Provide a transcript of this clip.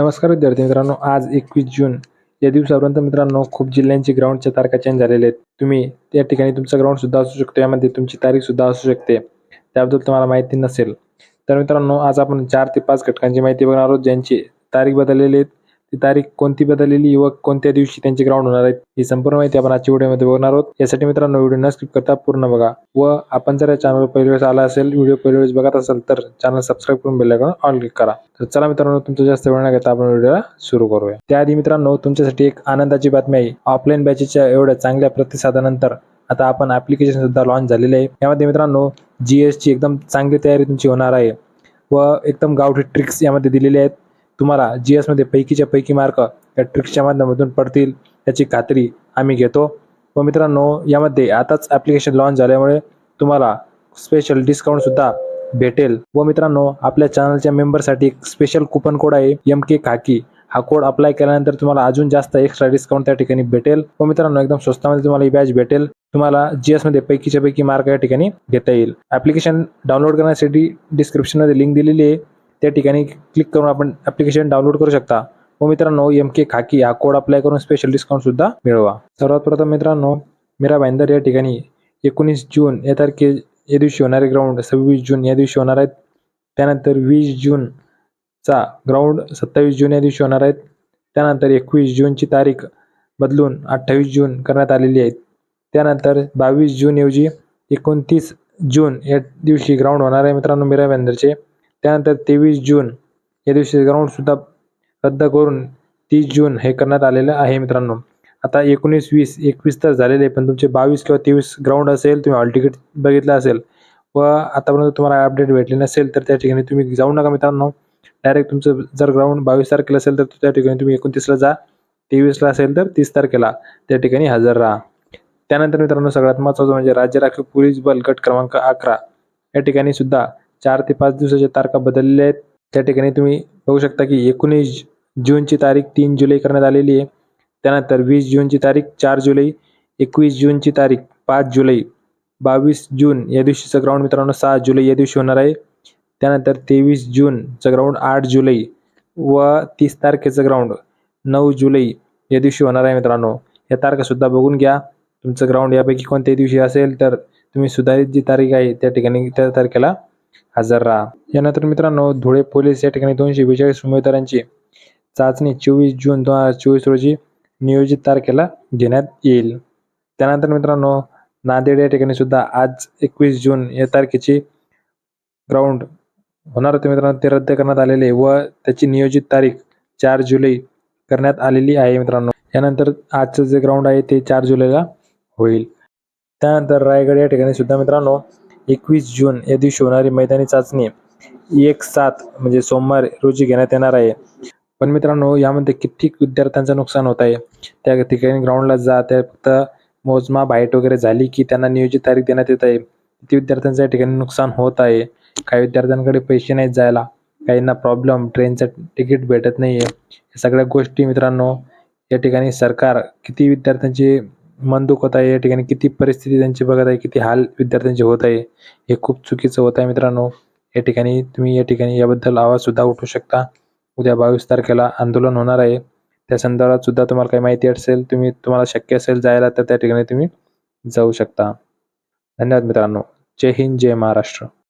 नमस्कार विद्यार्थी मित्रांनो आज एकवीस जून. या दिवसापर्यंत मित्रांनो खूप जिल्ह्यांची ग्राउंडच्या तारखा चेंज झालेल्या आहेत. तुम्ही त्या ठिकाणी तुमचं ग्राउंड सुद्धा असू शकतो यामध्ये तुमची तारीख सुद्धा असू शकते. त्याबद्दल तुम्हाला माहिती नसेल. तर मित्रांनो आज आपण चार ते पाच घटकांची माहिती बघणार आहोत ज्यांची तारीख बदललेली आहेत. ती तारीख कोणती बदललेली व कोणत्या दिवशी त्यांचे ग्राउंड होणार आहेत ही संपूर्ण माहिती आपण आजच्या व्हिडिओमध्ये बघणार आहोत. यासाठी मित्रांनो व्हिडिओ न स्किप करता पूर्ण बघा. व आपण जर या चॅनलवर पहिल्या वेळेस आला असेल व्हिडिओ पहिल्या वेळेस बघत असाल तर चॅनल सबस्क्राईब करून बेल आयकॉन क्लिक करा. तर चला मित्रांनो तुमचा जास्त वेळ न घेता आपण व्हिडिओला सुरू करूया. त्याआधी मित्रांनो तुमच्यासाठी एक आनंदाची बातमी आहे. ऑफलाईन बॅचेसच्या एवढ्या चांगल्या प्रतिसादानंतर आता आपण ॲप्लिकेशन सुद्धा लॉन्च झालेले आहे. यामध्ये मित्रांनो जी ची एकदम चांगली तयारी तुमची होणार आहे. व एकदम गावठी ट्रिक्स यामध्ये दिलेले आहेत. तुम्हाला जी एसमध्ये पैकीच्या पैकी मार्क या ट्रिक्सच्या माध्यमातून पडतील याची खात्री आम्ही घेतो. व मित्रांनो यामध्ये आताच ॲप्लिकेशन लॉन्च झाल्यामुळे तुम्हाला स्पेशल डिस्काउंटसुद्धा भेटेल. व मित्रांनो आपल्या चॅनलच्या मेंबरसाठी एक स्पेशल कुपन कोड आहे एम के खाकी हा कोड अप्लाय केल्यानंतर तुम्हाला अजून जास्त एक्स्ट्रा डिस्काउंट त्या ठिकाणी भेटेल. व मित्रांनो एकदम स्वस्तामध्ये तुम्हाला ही बॅच भेटेल. तुम्हाला जी मध्ये पैकीच्या पैकी मार्क या ठिकाणी घेता येईल. ॲप्लिकेशन डाउनलोड करण्यासाठी डिस्क्रिप्शनमध्ये लिंक दिलेली आहे. त्या ठिकाणी क्लिक करून आपण ॲप्लिकेशन डाउनलोड करू शकता. व मित्रांनो एम के खाकी हा कोड अप्लाय करून स्पेशल डिस्काउंट सुद्धा मिळवा. सर्वात प्रथम मित्रांनो मीरा भाईंदर या ठिकाणी एकोणीस जून या तारखे या दिवशी होणारे ग्राउंड सव्वीस जून या दिवशी होणार आहेत. त्यानंतर वीस जूनचा ग्राउंड सत्तावीस जून या दिवशी होणार आहेत. त्यानंतर एकवीस जूनची तारीख बदलून अठ्ठावीस जून करण्यात आलेली आहे. त्यानंतर बावीस जूनऐवजी एकोणतीस जून या दिवशी ग्राउंड होणार आहे मित्रांनो मीरा भाईंदरचे. त्यानंतर तेवीस जून या दिवशी ग्राउंडसुद्धा रद्द करून तीस जून हे करण्यात आलेलं आहे मित्रांनो. आता एकोणीस वीस एकवीस तर झालेले पण तुमचे बावीस किंवा तेवीस ग्राउंड असेल तुम्ही हॉल तिकीट बघितलं असेल व आतापर्यंत तुम्हाला अपडेट भेटले नसेल तर त्या ठिकाणी तुम्ही जाऊ नका मित्रांनो. डायरेक्ट तुमचं जर ग्राउंड बावीस तारखेला असेल तर त्या ठिकाणी तुम्ही एकोणतीसला जा तेवीसला असेल तर तीस तारखेला त्या ठिकाणी हजर राहा. त्यानंतर मित्रांनो सगळ्यात महत्त्वाचं म्हणजे राज्य राखीव पोलीस बल गट क्रमांक अकरा या ठिकाणी सुद्धा चार ते पाच दिवसाच्या तारखा बदलल्या आहेत. त्या ठिकाणी तुम्ही बघू शकता की एकोणीस जूनची तारीख तीन जुलै करण्यात आलेली आहे. त्यानंतर वीस जूनची तारीख चार जुलै एकवीस जूनची तारीख पाच जुलै बावीस जून या दिवशीचं ग्राउंड मित्रांनो सहा जुलै या दिवशी होणार आहे. त्यानंतर तेवीस जूनचं ग्राउंड आठ जुलै व तीस तारखेचं ग्राउंड नऊ जुलै या दिवशी होणार आहे मित्रांनो. या तारखासुद्धा बघून घ्या. तुमचं ग्राउंड यापैकी कोणत्याही दिवशी असेल तर तुम्ही सुधारित जी तारीख आहे त्या ठिकाणी त्या तारखेला हजर राहा. यानंतर मित्रांनो धुळे पोलीस या ठिकाणी दोनशे बेचाळीस उमेदवारांची चाचणी चोवीस जून दोन हजार चोवीस रोजी नियोजित तारखेला घेण्यात येईल. त्यानंतर मित्रांनो नांदेड या ठिकाणी सुद्धा आज एकवीस जून या तारखेची ग्राउंड होणार होते मित्रांनो ते रद्द करण्यात आलेले व त्याची नियोजित तारीख चार जुलै करण्यात आलेली आहे मित्रांनो. यानंतर आजचं जे ग्राउंड आहे ते चार जुलैला होईल. त्यानंतर रायगड या ठिकाणी सुद्धा मित्रांनो एकवीस जून या दिवशी होणारी मैदानी चाचणी एक सात म्हणजे सोमवार रोजी घेण्यात येणार आहे. पण मित्रांनो यामध्ये कित्येक विद्यार्थ्यांचं नुकसान होत आहे. त्या ठिकाणी ग्राउंडला जा त्या फक्त मोजमाप हाईट वगैरे झाली की त्यांना नियोजित तारीख देण्यात येत आहे. किती विद्यार्थ्यांचं या ठिकाणी नुकसान होत आहे? काही विद्यार्थ्यांकडे पैसे नाहीत जायला. काहींना प्रॉब्लेम ट्रेनचं तिकीट भेटत नाही आहे या सगळ्या गोष्टी मित्रांनो या ठिकाणी सरकार किती विद्यार्थ्यांची मन दुखत आहे. या ठिकाणी किती परिस्थिती त्यांची बघत आहे किती हाल विद्यार्थ्यांचे होत आहे हे खूप चुकीचं होत आहे मित्रांनो. या ठिकाणी तुम्ही या ठिकाणी याबद्दल आवाजसुद्धा उठू शकता. उद्या बावीस तारखेला आंदोलन होणार आहे. त्या संदर्भात सुद्धा तुम्हाला काही माहिती असेल तुम्ही तुम्हाला शक्य असेल जायला तर त्या ठिकाणी तुम्ही जाऊ शकता. धन्यवाद मित्रांनो. जय हिंद जय महाराष्ट्र.